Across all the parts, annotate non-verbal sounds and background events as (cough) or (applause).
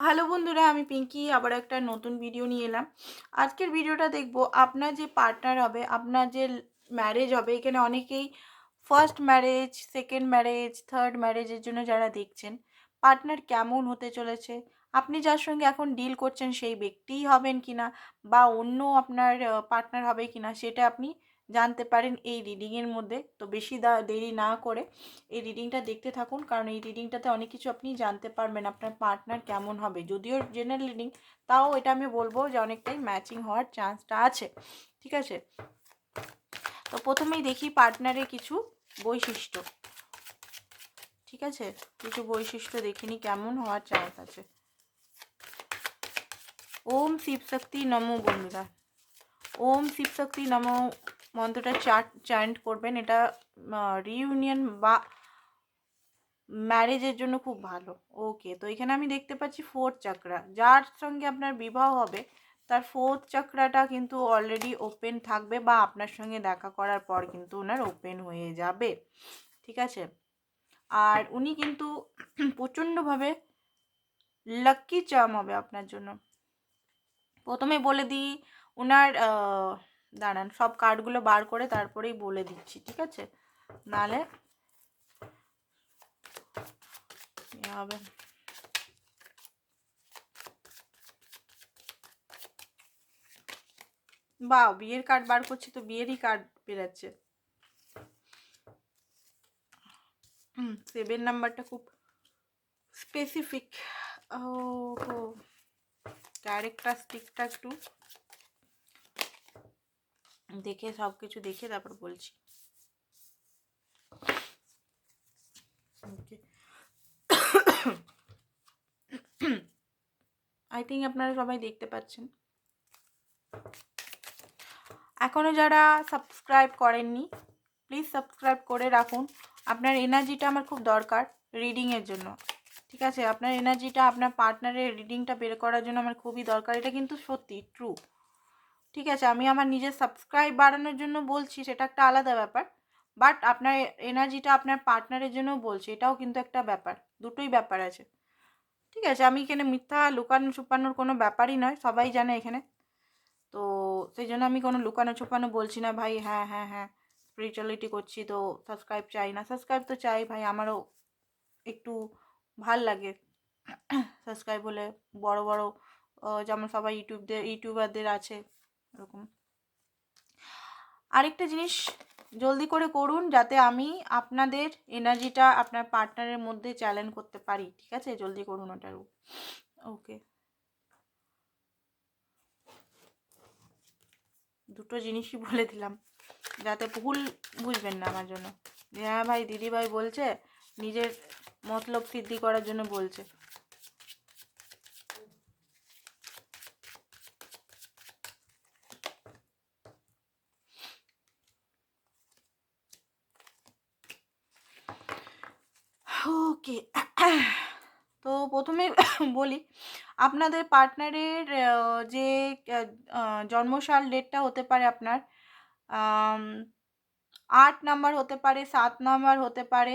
Hello বন্ধুরা, আমি পিঙ্কি, আবার একটা নতুন ভিডিও নিয়ে এলাম। আজকের ভিডিওটা দেখব আপনার যে পার্টনার হবে, আপনার যে ম্যারেজ হবে, এখানে অনেকেই first marriage second marriage third ম্যারেজের জন্য যারা দেখছেন পার্টনার কেমন হতে চলেছে, আপনি যার সঙ্গে এখন ডিল করছেন সেই ব্যক্তিই হবেন কিনা, বা অন্য আপনার পার্টনার হবে কিনা, সেটা আপনি জানতে পারেন এই রিডিংয়ের মধ্যে। তো বেশি দেরি না করে এই রিডিংটা দেখতে থাকুন, কারণ এই রিডিংটাতে অনেক কিছু আপনি জানতে পারবেন আপনার পার্টনার কেমন হবে। যদিও জেনারেল রিডিং তাও এটা আমি বলব যে অনেকটাই ম্যাচিং হওয়ার চান্সটা আছে। ঠিক আছে? তো প্রথমেই দেখি পার্টনারের কিছু বৈশিষ্ট্য। ঠিক আছে? কিছু বৈশিষ্ট্য দেখিনি কেমন হওয়ার চান্স আছে। ওম শিবশক্তি নমো বন্ধুরা। ওম শিবশক্তি নমো মন্ত্রটা চার্ট চ্যান্ট করবেন, এটা রিউনিয়ন বা ম্যারেজের জন্য খুব ভালো। ওকে তো এখানে আমি দেখতে পাচ্ছি ফোর্থ চাকরা যার সঙ্গে আপনার বিবাহ হবে, তার ফোর্থ চাকরাটা কিন্তু অলরেডি ওপেন থাকবে বা আপনার সঙ্গে দেখা করার পর কিন্তু ওনার ওপেন হয়ে যাবে। ঠিক আছে? আর উনি কিন্তু প্রচণ্ডভাবে লাক্কি চাম হবে আপনার জন্য। প্রথমে বলে দিই ওনার দাঁড়ান, সব কার্ডগুলো বার করে তারপরেই বলে দিচ্ছি, ঠিক আছে? নালে হবে। বা বিয়ের কার্ড বার করছি তো বিয়েরই কার্ড বেরাচ্ছে। সেভেন নাম্বারটা খুব স্পেসিফিক ও ক্যারেক্টারিস্টিকটা একটু দেখে সব কিছু দেখে তারপর বলছি। আই থিঙ্ক আপনারা সবাই দেখতে পাচ্ছেন। এখনও যারা সাবস্ক্রাইব করেননি প্লিজ সাবস্ক্রাইব করে রাখুন। আপনার এনার্জিটা আমার খুব দরকার রিডিংয়ের জন্য। ঠিক আছে? আপনার এনার্জিটা আপনার পার্টনারের রিডিংটা বের করার জন্য আমার খুবই দরকার। এটা কিন্তু সত্যি ট্রু ঠিক আছে, আমি আমার নিজের সাবস্ক্রাইব বাড়ানোর জন্য বলছি, সেটা একটা আলাদা ব্যাপার। বাট আপনার এনার্জিটা আপনার পার্টনারের জন্য বলছি, এটাও কিন্তু একটা ব্যাপার, দুটোই ব্যাপার আছে। ঠিক আছে, আমি এখানে মিথ্যা লুকানো ছুপানোর কোনো ব্যাপারই নয়, সবাই জানে এখানে। তো সেই জন্য আমি কোনো লুকানো ছুপানো বলছি না, ভাই হ্যাঁ হ্যাঁ হ্যাঁ স্পিরিচুয়ালিটি করছি তো সাবস্ক্রাইব চাই না। সাবস্ক্রাইব তো চাই, ভাই, আমারও একটু ভালো লাগে। (clears throat) সাবস্ক্রাইব হলে বড় বড় যেমন সবাই ইউটিউবদের, ইউটিউবারদের আছে এরকম। আরেকটা জিনিস জলদি করে করুন যাতে আমি আপনাদের এনার্জিটা আপনার পার্টনারের মধ্যে চ্যালেঞ্জ করতে পারি, ঠিক আছে? জলদি করুন ওটার ওকে। দুটো জিনিসই বলে দিলাম, যাতে ভুল বুঝবেন না আমার জন্য। হ্যাঁ ভাই, দিদিভাই বলছে, নিজের মতলব সিদ্ধি করার জন্য বলছে ওকে তো প্রথমে বলি, আপনাদের পার্টনারের যে জন্মসাল ডেটটা হতে পারে আপনার আট নাম্বার হতে পারে, সাত নাম্বার হতে পারে,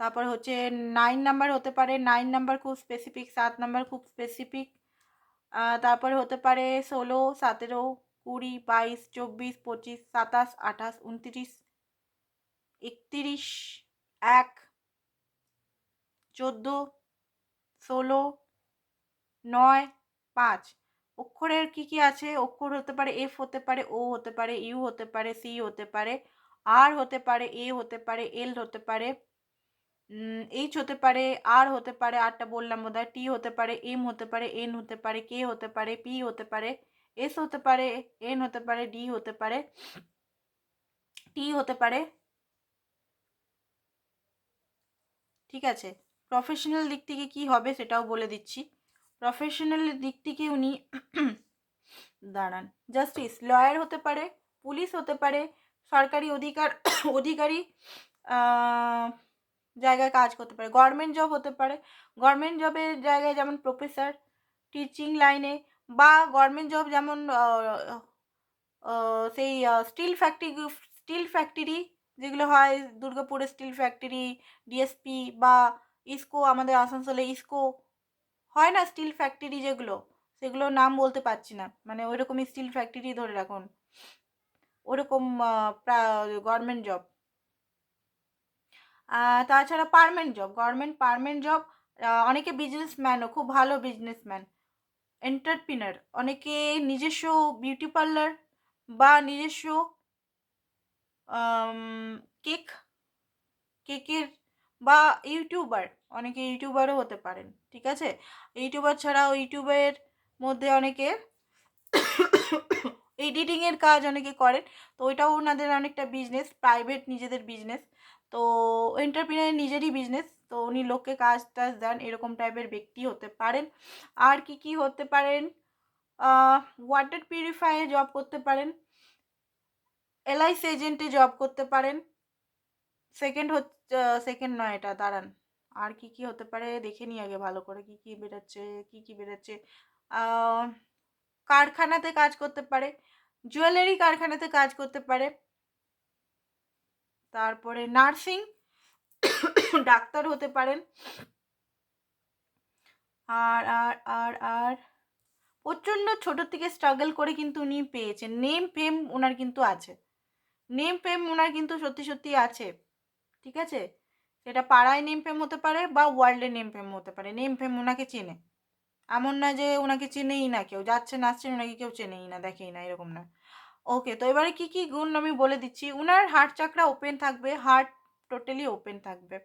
তারপর হচ্ছে নাইন নাম্বার হতে পারে নাইন নাম্বার খুব স্পেসিফিক সাত নাম্বার খুব স্পেসিফিক তারপরে হতে পারে ষোলো, সতেরো, কুড়ি, বাইশ, চব্বিশ, পঁচিশ, সাতাশ, আঠাশ, উনত্রিশ, একত্রিশ, এক, চোদ্দ ষোলো নয় পাঁচ অক্ষরের কি কি আছে অক্ষর হতে পারে এফ হতে পারে ও হতে পারে ইউ হতে পারে সি হতে পারে আর হতে পারে এ হতে পারে এল হতে পারে এইচ হতে পারে আর হতে পারে আরটা বললাম বোধ টি হতে পারে এম হতে পারে এন হতে পারে কে হতে পারে পি হতে পারে এস হতে পারে এন হতে পারে ডি হতে পারে টি হতে পারে ঠিক আছে প্রফেশনাল দিক থেকে কি হবে সেটাও বলে দিচ্ছি। প্রফেশনাল দিক থেকে উনি (coughs) দাঁড়ান। জাস্টিস লয়ার হতে পারে পুলিশ হতে পারে, সরকারি অধিকার, (coughs) অধিকারী জায়গায় কাজ করতে পারে গভর্নমেন্ট জব হতে পারে। গভর্নমেন্ট জবের জায়গায় যেমন প্রফেসর টিচিং লাইনে বা গভর্নমেন্ট জব যেমন সেই স্টিল ফ্যাক্টরি স্টিল ফ্যাক্টরি যেগুলো হয় দুর্গাপুরে স্টিল ফ্যাক্টরি ডিএসপি বা ইসকো, আমাদের আসানসোলে ইসকো। হয় না স্টিল ফ্যাক্টরি যেগুলো? সেগুলো নাম বলতে পারছি না। মানে ওই রকমই স্টিল ফ্যাক্টরি ধরে রাখুন। ওরকম গভর্নমেন্ট জব তাছাড়া permanent job government permanent job অনেকে বিজনেসম্যানও খুব ভালো বিজনেসম্যান এন্টারপ্রিনার অনেকে নিজস্ব বিউটি পার্লার বা নিজস্ব কেক কেকের বা ইউটিউবার, অনেকে ইউটিউবারও হতে পারেন, ঠিক আছে? ইউটিউবার ছাড়াও ইউটিউবের মধ্যে অনেকে এডিটিংয়ের কাজ অনেকে করেন, তো ওইটাও ওনাদের অনেকটা বিজনেস প্রাইভেট নিজেদের বিজনেস তো এন্টারপ্রিনার নিজেরই বিজনেস তো উনি লোককে কাজ টাজ দেন, এরকম টাইপের ব্যক্তি হতে পারেন। আর কি কি হতে পারেন? ওয়াটার পিউরিফায়ারে জব করতে পারেন এলআইসি এজেন্টে জব করতে পারেন সেকেন্ড হচ্ছে সেকেন্ড নয় এটা, দাঁড়ান। আর কি কি হতে পারে দেখে নিই আগে ভালো করে, কি কি বেরোচ্ছে, কি কি বেরোচ্ছে। কারখানাতে কাজ করতে পারে জুয়েলারি কারখানাতে কাজ করতে পারে। তারপরে নার্সিং ডাক্তার হতে পারেন। আর আর আর আর, প্রচণ্ড ছোটো থেকে স্ট্রাগল করে কিন্তু উনি পেয়েছেন। নেম ফেম ওনার কিন্তু আছে। নেম ফেম ওনার কিন্তু সত্যি সত্যি আছে। ঠিক আছে? সেটা পাড়ায় নেম ফেম হতে পারে বা ওয়ার্ল্ডে নেম ফেম হতে পারে। নেম ফেম ওনাকে চেনে। এমন না যে ওনাকে চেনেই না কেউ। যাচ্ছে নাচছেন ওনাকে কেউ চেনেই না, দেখেই না, এরকম না। ওকে তো এবারে কি কি গুণ আমি বলে দিচ্ছি? উনার হার্ট চাকরা ওপেন থাকবে হার্ট টোটালি ওপেন থাকবে।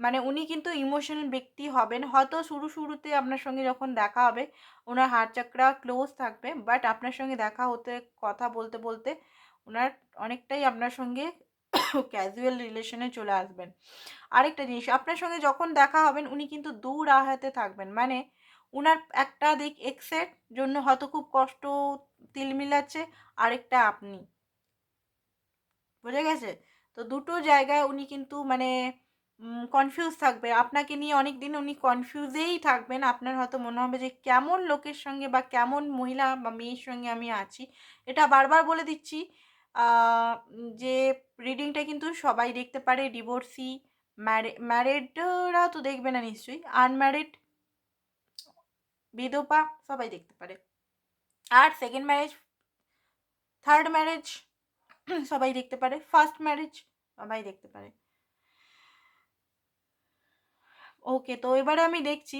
মানে উনি কিন্তু ইমোশনাল ব্যক্তি হবেন। হয়তো শুরু, শুরুতে আপনার সঙ্গে যখন দেখা হবে ওনার হার্ট চাকরা ক্লোজ থাকবে। বাট আপনার সঙ্গে দেখা হতে, কথা বলতে বলতে ওনার অনেকটাই আপনার সঙ্গে ক্যাজুয়াল রিলেশনে চলে আসবেন। আরেকটা জিনিস, আপনার সঙ্গে যখন দেখা হবেন, উনি কিন্তু দূর আহাতে থাকবেন। মানে উনার একটা দিক এক্সের জন্য হয়তো খুব কষ্ট, তিল মিলাচ্ছে, আরেকটা আপনি। বুঝে গেছে? তো দুটো জায়গায় উনি কিন্তু মানে কনফিউজ থাকবে। আপনাকে নিয়ে অনেক দিন উনি কনফিউজেই থাকবেন। আপনার হয়তো মনে হবে যে, কেমন লোকের সঙ্গে বা কেমন মহিলা বা মেয়ের সঙ্গে আমি আছি? এটা বারবার বলে দিচ্ছি। যে রিডিংটা কিন্তু সবাই দেখতে পারে ডিভোর্সি ম্যারে ম্যারিডরা তো দেখবে না নিশ্চয়ই আনম্যারিড বিধবা সবাই দেখতে পারে। আর সেকেন্ড ম্যারেজ থার্ড ম্যারেজ সবাই দেখতে পারে ফার্স্ট ম্যারেজ সবাই দেখতে পারে। ওকে তো এবারে আমি দেখছি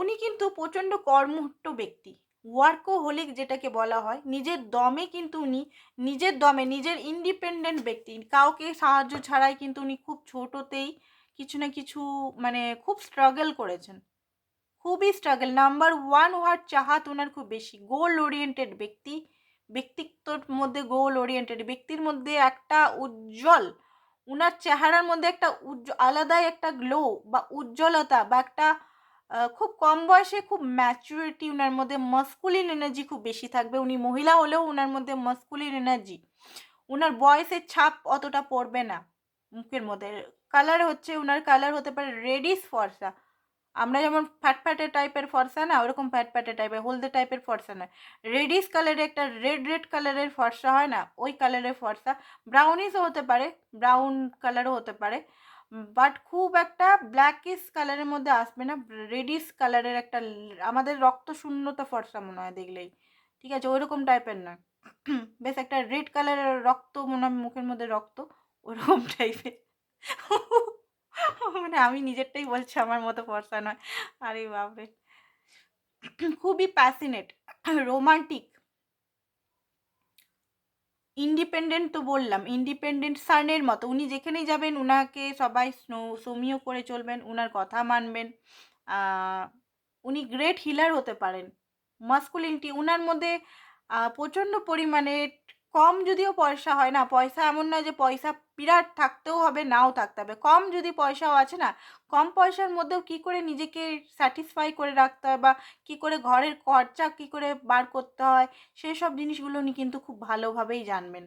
উনি কিন্তু প্রচণ্ড কর্মহট্ট ব্যক্তি। ওয়ার্কোহলিক যেটাকে বলা হয়, নিজের দমে কিন্তু উনি, নিজের দমে নিজের ইন্ডিপেন্ডেন্ট ব্যক্তি। কাউকে সাহায্য ছাড়াই কিন্তু উনি খুব ছোটোতেই কিছু না কিছু মানে খুব স্ট্রাগল করেছেন। খুবই স্ট্রাগল নাম্বার ওয়ান হওয়ার চাহাত ওনার খুব বেশি। গোল ওরিয়েন্টেড ব্যক্তি, ব্যক্তিত্বর মধ্যে গোল ওরিয়েন্টেড ব্যক্তির মধ্যে একটা উজ্জ্বল ওনার চেহারার মধ্যে একটা আলাদাই একটা গ্লো বা উজ্জ্বলতা বা একটা খুব কম বয়সে খুব ম্যাচুরিটি ওনার মধ্যে মাস্কুলিন এনার্জি খুব বেশি থাকবে। উনি মহিলা হলেও ওনার মধ্যে মাস্কুলিন এনার্জি ওনার বয়সের ছাপ অতটা পড়বে না মুখের মধ্যে। কালার হচ্ছে ওনার কালার হতে পারে রেডিস ফর্সা। আমরা যেমন ফ্যাটফ্যাটে টাইপের ফর্সা না, ওরকম ফ্যাটফ্যাটে টাইপের হলদে টাইপের ফর্সা নয়। রেডিস কালারের একটা রেড রেড কালারের ফর্সা হয় না, ওই কালারের ফর্সা। ব্রাউনিশও হতে পারে ব্রাউন কালারও হতে পারে। বাট খুব একটা ব্ল্যাকিস কালারের মধ্যে আসবে না রেডিস কালারের একটা আমাদের রক্ত শূন্যতা ফর্সা মনে হয় দেখলেই, ঠিক আছে? ওইরকম টাইপের নয় (clears throat) বেশ একটা রেড কালারের রক্ত মনে হয়, মুখের মধ্যে রক্ত, ওরকম টাইপের (laughs) মানে আমি নিজেরটাই বলছি, আমার মতো ফর্সা নয়। আরে বাপরে। (clears throat) খুবই প্যাসিনেট রোমান্টিক (clears throat) ইন্ডিপেন্ডেন্ট তো বললাম ইন্ডিপেন্ডেন্ট সানের মতো। উনি যেখানেই যাবেন, উনাকে সবাই স্নো সমীয় করে চলবেন, উনার কথা মানবেন। উনি গ্রেট হিলার হতে পারেন। মাস্কুলিনটি উনার মধ্যে প্রচণ্ড পরিমাণে কম যদিও পয়সা হয় না। পয়সা এমন নয় যে পয়সা বিরাট থাকতেও হবে, নাও থাকতে হবে। কম যদি পয়সাও আছে না, কম পয়সার মধ্যেও কী করে নিজেকে স্যাটিসফাই করে রাখতে হয় বা কী করে ঘরের খরচা কী করে বার করতে হয় সেই সব জিনিসগুলো উনি কিন্তু খুব ভালোভাবেই জানবেন।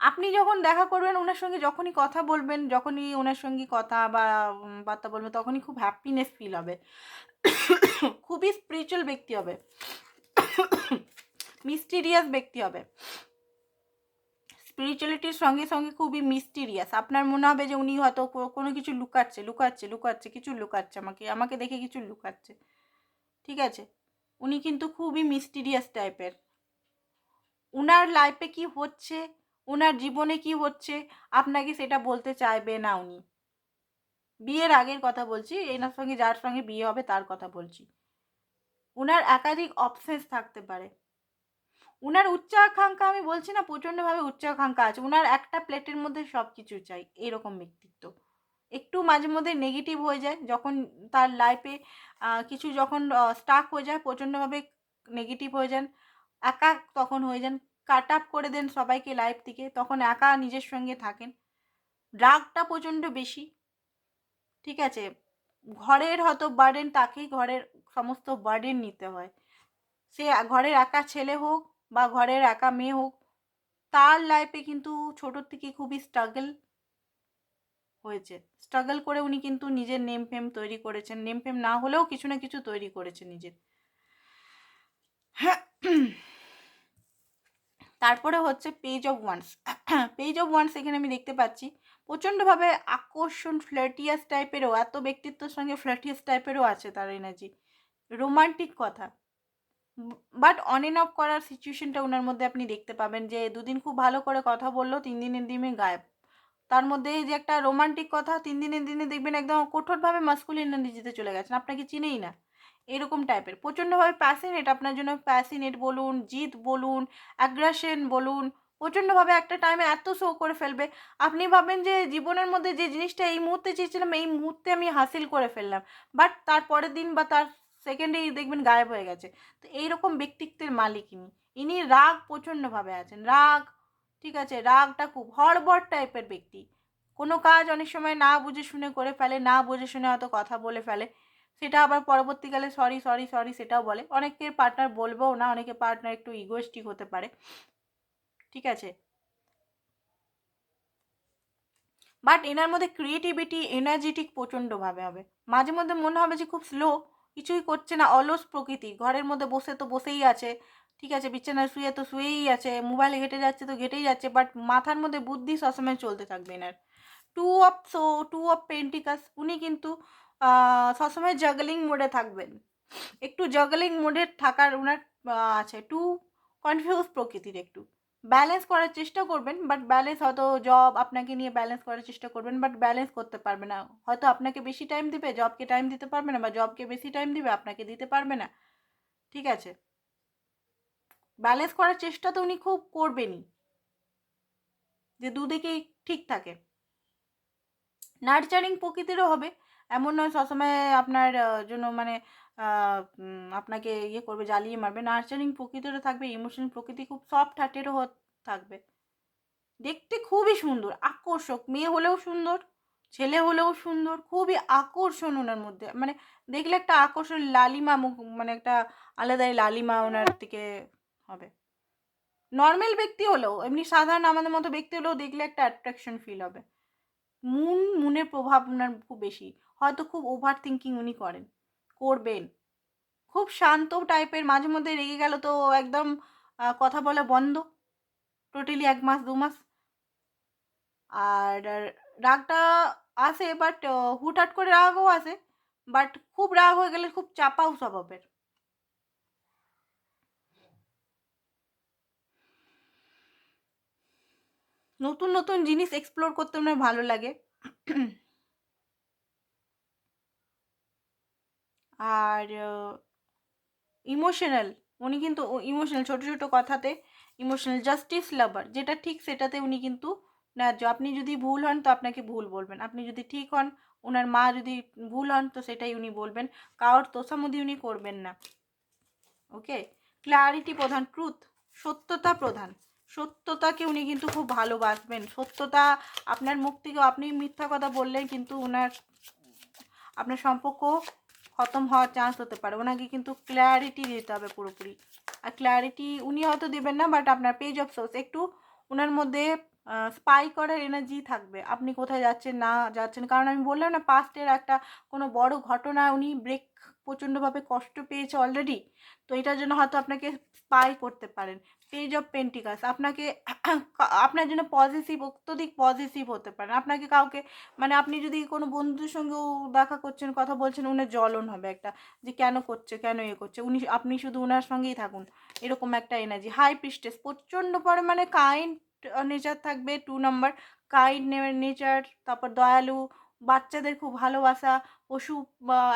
আপনি যখন দেখা করবেন, ওনার সঙ্গে যখনই কথা বলবেন, যখনই ওনার সঙ্গে কথা বা বার্তা বলবেন, তখনই খুব হ্যাপিনেস ফিল হবে। খুবই স্পিরিচুয়াল ব্যক্তি হবে। (coughs) মিস্টিরিয়াস ব্যক্তি হবে। স্পিরিচুয়ালিটির সঙ্গে সঙ্গে খুবই মিস্টিরিয়াস আপনার মনে হবে যে উনি হয়তো কোনো কিছু লুকাচ্ছে লুকাচ্ছে লুকাচ্ছে, কিছু লুকাচ্ছে আমাকে আমাকে দেখে কিছু লুকাচ্ছে। ঠিক আছে? উনি কিন্তু খুবই মিস্টিরিয়াস টাইপের উনার লাইফে কি হচ্ছে? ওনার জীবনে কি হচ্ছে? আপনাকে সেটা বলতে চাইবে না উনি। বিয়ের আগের কথা বলছি, এনার সঙ্গে যার সঙ্গে বিয়ে হবে তার কথা বলছি। ওনার একাধিক অপশনস থাকতে পারে। উনার উচ্চাকাঙ্ক্ষা আমি বলছি না, প্রচণ্ডভাবে উচ্চাকাঙ্ক্ষা আছে। উনার একটা প্লেটের মধ্যে সব কিছু চাই, এরকম ব্যক্তিত্ব। একটু মাঝে মধ্যে নেগেটিভ হয়ে যায়, যখন তার লাইফে কিছু যখন স্টাক হয়ে যায়, প্রচণ্ডভাবে নেগেটিভ হয়ে যান, একা তখন হয়ে যান কাট আপ করে দেন সবাইকে লাইফ থেকে, তখন একা নিজের সঙ্গে থাকেন। রাগটা প্রচণ্ড বেশি, ঠিক আছে? ঘরের হয়তো বার্ডেন তাকেই ঘরের সমস্ত বার্ডেন নিতে হয়। সে ঘরের একা ছেলে হোক বা ঘরের একা মেয়ে হোক, তার লাইফে কিন্তু ছোটোর থেকে খুবই স্ট্রাগল হয়েছে। স্ট্রাগল করে উনি কিন্তু নিজের নেম ফেম তৈরি করেছেন। নেম ফেম না হলেও কিছু না কিছু তৈরি করেছে নিজের। তারপরে হচ্ছে page of wands page of wands এখানে আমি দেখতে পাচ্ছি, প্রচণ্ডভাবে আকর্ষণ ফ্ল্যাটিয়াস টাইপেরও এত ব্যক্তিত্বের সঙ্গে ফ্ল্যাটিয়াস টাইপেরও আছে তার এনার্জি রোমান্টিক কথা। বাট অন এন্ড অফ করার সিচুয়েশনটা ওনার মধ্যে আপনি দেখতে পাবেন যে দুদিন খুব ভালো করে কথা বলল, তিন দিনের দিনে গায়েব। তার মধ্যে যে একটা রোমান্টিক কথা, তিন দিনের দিনে দেখবেন একদম কঠোরভাবে মাস্কুলিন এনার্জিতে চলে গেছেন। আপনাকে চিনেই না? এরকম টাইপের প্রচণ্ডভাবে প্যাসিনেট আপনার জন্য প্যাসিনেট বলুন, জিত বলুন অ্যাগ্রাসেন বলুন, প্রচণ্ডভাবে একটা টাইমে এত শো করে ফেলবে। আপনি ভাবেন যে জীবনের মধ্যে যে জিনিসটা এই মুহূর্তে চেয়েছিলাম, এই মুহূর্তে আমি হাসিল করে ফেললাম। বাট তার পরের দিন বা তার সেকেন্ডেই দেখবেন গায়েব হয়ে গেছে। তো এইরকম ব্যক্তিত্বের মালিক ইনি। ইনি রাগ প্রচণ্ডভাবে আছেন। রাগ, ঠিক আছে? রাগটা খুব হড়বড় টাইপের ব্যক্তি। কোনো কাজ অনেক সময় না বুঝে শুনে করে ফেলে, না বুঝে শুনে হয়তো কথা বলে ফেলে। সেটা আবার পরবর্তীকালে সরি সরি সরি সেটাও বলে। অনেকের পার্টনার বলবেও না অনেকের পার্টনার একটু ইগোস্টিক হতে পারে। ঠিক আছে? বাট এনার মধ্যে ক্রিয়েটিভিটি এনার্জেটিক প্রচণ্ডভাবে হবে। মাঝে মধ্যে মনে হবে যে খুব স্লো কিছুই করছে না, অলস প্রকৃতি। ঘরের মধ্যে বসে তো বসেই আছে। ঠিক আছে, বিছানায় শুয়ে তো শুয়েই আছে মোবাইলে ঘেটে যাচ্ছে তো ঘেটেই যাচ্ছে বাট মাথার মধ্যে বুদ্ধি সবসময় চলতে থাকবে এনার। Two of so two of pentacles উনি কিন্তু সবসময় জাগলিং মোডে থাকবেন। একটু জাগলিং মোডে থাকার ওনার আছে। টু কনফিউজ প্রকৃতির একটু। ব্যালেন্স করার চেষ্টা করবেন বাট ব্যালেন্স হয়তো জব আপনাকে নিয়ে ব্যালেন্স করার চেষ্টা করবেন বাট ব্যালেন্স করতে পারবে না। হয়তো আপনাকে বেশি টাইম দিবে জবকে টাইম দিতে পারবে না, বা জবকে বেশি টাইম দিবে, আপনাকে দিতে পারবে না। ঠিক আছে? ব্যালেন্স করার চেষ্টা তো উনি খুব করবেনই। যে দুদিকেই ঠিক থাকে। নার্চারিং প্রকৃতিরও হবে। এমন নয় সবসময় আপনার জন্য মানে আপনাকে ইয়ে করবে, জ্বালিয়ে মারবে। নার্চারিং প্রকৃতিরও থাকবে ইমোশনাল প্রকৃতি খুব সফট হার্টেরও থাকবে। দেখতে খুবই সুন্দর, আকর্ষক, মেয়ে হলেও সুন্দর, ছেলে হলেও সুন্দর, খুবই আকর্ষণ ওনার মধ্যে। মানে দেখলে একটা আকর্ষণ, লালিমা মুখ মানে একটা আলাদাই লালিমা ওনার থেকে হবে। নর্মাল ব্যক্তি হলেও, এমনি সাধারণ আমাদের মতো ব্যক্তি হলেও দেখলে একটা অ্যাট্রাকশন ফিল হবে। মুন, মুনের প্রভাব ওনার খুব বেশি। হয়তো খুব ওভার থিঙ্কিং উনি করেন। করবেন। খুব শান্ত টাইপের মাঝে মধ্যে রেগে গেল তো একদম কথা বলা বন্ধ। টোটালি এক মাস, দু মাস। আর রাগটা আসে বাট হুটহাট করে রাগও আসে বাট খুব রাগ হয়ে গেলে খুব চাপাও স্বভাবের। নতুন নতুন জিনিস এক্সপ্লোর করতে আমার ভালো লাগে। আর ইমোশনাল উনি কিন্তু ইমোশনাল ছোটো ছোটো কথাতে ইমোশনাল জাস্টিস লাভার যেটা ঠিক সেটাতে উনি কিন্তু ন্যায্য। আপনি যদি ভুল হন তো আপনাকে ভুল বলবেন। আপনি যদি ঠিক হন ওনার মা যদি ভুল হন তো সেটাই উনি বলবেন। কারোর তোষামুদি উনি করবেন না। ওকে? ক্লারিটি প্রধান ট্রুথ সত্যতা প্রধান। সত্যতাকে উনি কিন্তু খুব ভালোবাসবেন। সত্যতা আপনার মুখ থেকে আপনি মিথ্যা কথা বললেন কিন্তু ওনার আপনার সম্পর্ক খতম হওয়ার চান্স হতে পারে। ওনাকে কিন্তু ক্ল্যারিটি দিতে হবে পুরোপুরি। আর ক্ল্যারিটি উনি হয়তো দেবেন না বাট আপনার পেজ অফ সোর্স একটু ওনার মধ্যে স্পাই করার এনার্জি থাকবে। আপনি কোথায় যাচ্ছেন, না যাচ্ছেন? কারণ আমি বললাম না পাস্টের একটা কোনো বড় ঘটনা উনি ব্রেক প্রচণ্ডভাবে কষ্ট পেয়েছে অলরেডি তো এটার জন্য হয়তো আপনাকে স্পাই করতে পারেন। পেজ অফ পেন্টিকাস আপনাকে (clears throat) আপনার জন্য পজিটিভ অত্যধিক পজিটিভ হতে পারেন আপনাকে কাউকে মানে আপনি যদি কোনো বন্ধুর সঙ্গেও দেখা করছেন, কথা বলছেন, উনার জ্বলন হবে একটা যে কেন করছে, কেন এ করছে। উনি আপনি শুধু ওনার সঙ্গেই থাকুন। এরকম একটা এনার্জি হাই প্রিস্টেস প্রচণ্ড পরিমাণে কাইন্ড নেচার থাকবে। টু নাম্বার কাইন্ড নেচার তারপর দয়ালু বাচ্চাদের খুব ভালোবাসা, পশু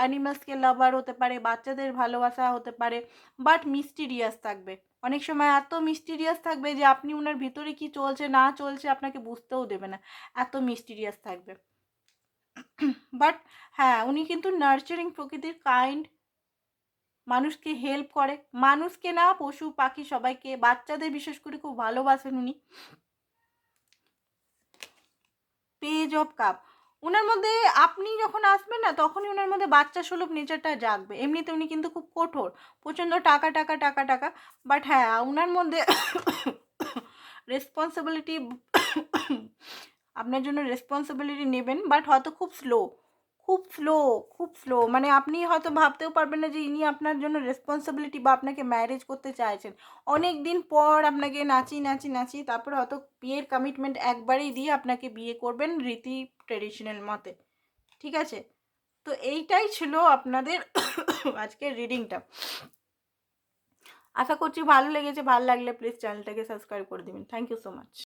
অ্যানিমালসকে লাভার হতে পারে, বাচ্চাদের ভালোবাসা হতে পারে বাট মিস্টিরিয়াস থাকবে। অনেক সময় এত মিস্টিরিয়াস থাকবে যে আপনি ওনার ভিতরে কি চলছে, না চলছে আপনাকে বুঝতেও দেবে না। এত মিস্টিরিয়াস থাকবে। বাট হ্যাঁ উনি কিন্তু নার্চারিং প্রকৃতির কাইন্ড মানুষকে হেল্প করে। মানুষকে না, পশু, পাখি সবাইকে, বাচ্চাদের বিশেষ করে খুব ভালোবাসেন উনি। পেজ অফ কাপ ওনার মধ্যে আপনি যখন আসবেন না, তখনই ওনার মধ্যে বাচ্চা সুলভ নেচারটা জাগবে। এমনিতে উনি কিন্তু খুব কঠোর, প্রচণ্ড টাকা টাকা টাকা টাকা। বাট হ্যাঁ ওনার মধ্যে রেসপন্সিবিলিটি (coughs) আপনার জন্য রেসপন্সিবিলিটি নেবেন বাট হয়তো খুব স্লো খুব স্লো খুব স্লো মানে আপনি হয়তো ভাবতেও পারবেন না যে ইনি আপনার জন্য রেসপন্সিবিলিটি বা আপনাকে ম্যারেজ করতে চাইছেন। অনেক দিন পর আপনাকে নাচি নাচি নাচি তারপর হয়তো বিয়ের কমিটমেন্ট একবারেই দিয়ে আপনাকে বিয়ে করবেন রীতি ট্রেডিশনাল মতে। ঠিক আছে? তো এইটাই ছিল আপনাদের (coughs) আজকের রিডিংটা আশা করছি ভালো লেগেছে। ভালো লাগলে প্লিজ চ্যানেলটাকে সাবস্ক্রাইব করে দিবেন। Thank you so much